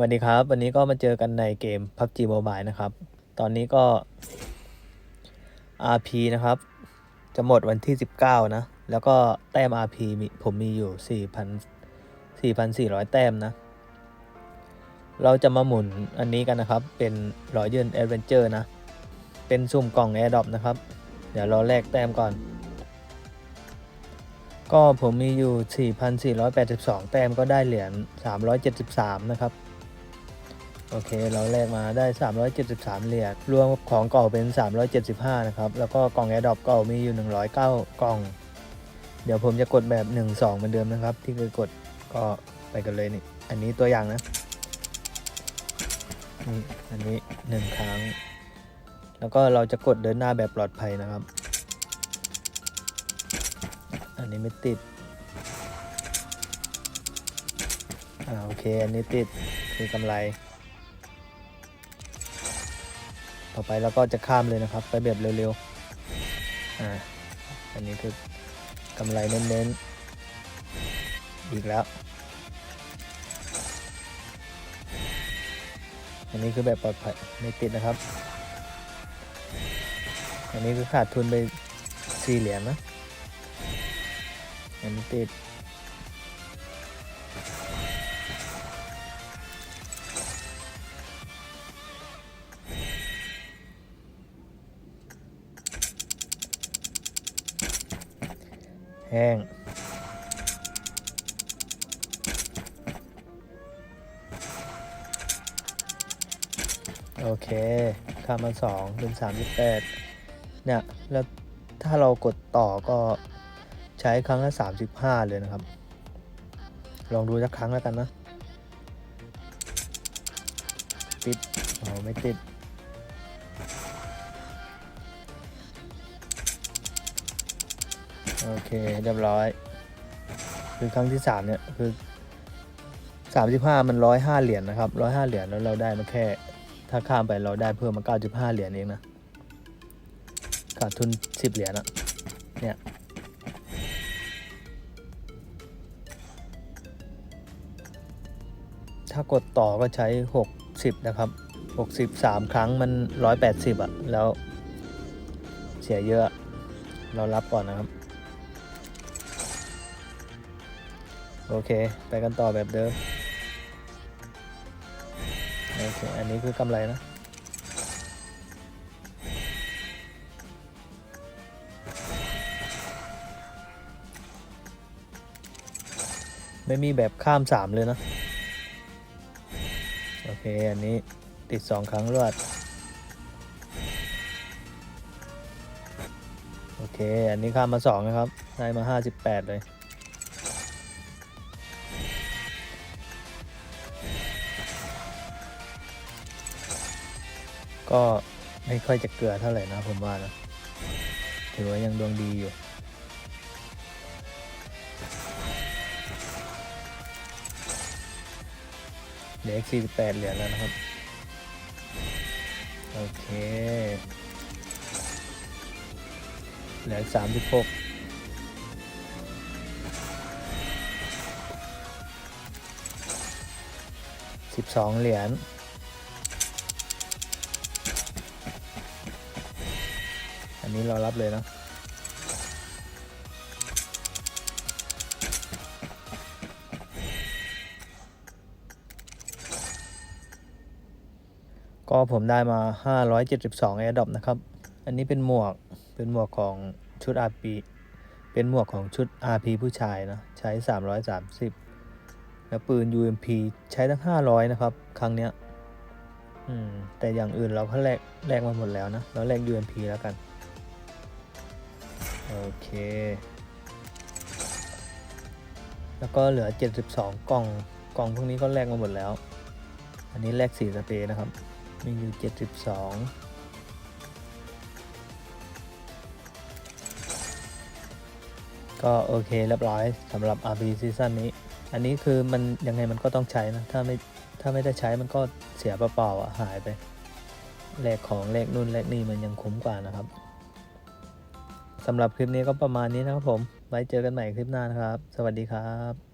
สวัสดีครับ วันนี้ก็มาเจอกันในเกม PUBG Mobile นะครับ ตอนนี้ก็ RP นะครับ จะหมดวันที่ 19 นะ แล้วก็แต้ม RP มีผมมีอยู่ 4,000 4,400 แต้มนะ เราจะมาหมุนอันนี้กันนะครับ เป็นรอยเยนแอดเวนเจอร์นะ เป็นสุ่มกล่อง Air d r o p นะครับ เดี๋ยวเราแลกแต้มก่อน ก็ผมมีอยู่ 4,482 แต้มก็ได้เหรียญ373 นะครับ โอเค เราแลกมาได้ 373 เหรียญ รวมของเก่าเป็น 375 นะครับ แล้วก็กล่องแอร์ดรอปเก่ามีอยู่ 109 กล่อง เดี๋ยวผมจะกดแบบ 1 2 เหมือนเดิมนะครับ ที่เคยกดก็ไปกันเลยนี่ อันนี้ตัวอย่างนะนี่อันนี้1ครั้ง แล้วก็เราจะกดเดินหน้าแบบปลอดภัยนะครับ อันนี้ไม่ติด อ่าโอเค อันนี้ติดคือกำไร ต่อไปเราก็จะข้ามเลยนะครับ ไปแบบเร็วๆ อ่า อันนี้คือกำไรเน้นๆ อีกแล้ว อันนี้คือแบบปลอดภัยไม่ติดนะครับ อันนี้คือขาดทุนไปสี่เหรียญนะอันนี้ติด แห้งโอเคข้ามมาสองเป็นสามสิบแปดเนี่ย แล้วถ้าเรากดต่อก็ใช้ครั้งละสามสิบห้าเลยนะครับ ลองดูสักครั้งแล้วกันนะ ติดอ๋อไม่ติด โอเคเรียบร้อย คือครั้งที่สามเนี่ยคือสามสิบห้ามันร้อยห้าเหรียญนะครับร้อยห้าเหรียญแล้วเราได้มาแค่ ถ้าข้ามไปเราได้เพิ่มมาเก้าจุดห้าเหรียญเองนะขาดทุนสิบเหรียญอะเนี่ยถ้ากดต่อก็ใช้หกสิบนะครับหกสิบสามครั้งมันร้อยแปดสิบอะแล้วเสียเยอะ เรารับก่อนนะครับ โอเค ไปกันต่อแบบเดิม โอเค อันนี้คือกำไรนะ ไม่มีแบบข้ามสามเลยนะ โอเค อันนี้ติดสองครั้งรวด โอเค อันนี้ข้ามมาสองนะครับ ได้มาห้าสิบแปดเลย ก็ไม่ค่อยจะเกลือเท่าไหร่นะผมว่านะถือว่ายังดวงดีอยู่เหลืออีก48เหรียญแล้วนะครับ โอเค เหลืออีก36 12 เหรียญ อันนี้เรารับเลยนะก็ผมได้มา 572 AirDrop นะครับ อันนี้เป็นหมวก เป็นหมวกของชุด RP เป็นหมวกของชุด RP ผู้ชายนะ ใช้ 330 แล้วปืน UMP ใช้ทั้ง 500 นะครับ ครั้งเนี้ย อืม แต่อย่างอื่นเราก็แลกแลกมาหมดแล้วนะ เราแลก UMP แล้วกัน โอเค แล้วก็เหลือ 72 กล่อง กล่องพวกนี้ก็แลกมาหมดแล้ว อันนี้แลกสีสเปรย์นะครับ มีอยู่ 72ก็โอเคเรียบร้อยสำหรับ RP ซีซั่นนี้ อันนี้คือมันยังไงมันก็ต้องใช้นะ ถ้าไม่ถ้าไม่ได้ใช้มันก็เสียเปล่าๆอะหายไปแลกของแลกนู่นแลกนี่มันยังคุ้มกว่านะครับ สำหรับคลิปนี้ก็ประมาณนี้นะครับผม ไว้เจอกันใหม่คลิปหน้านะครับ สวัสดีครับ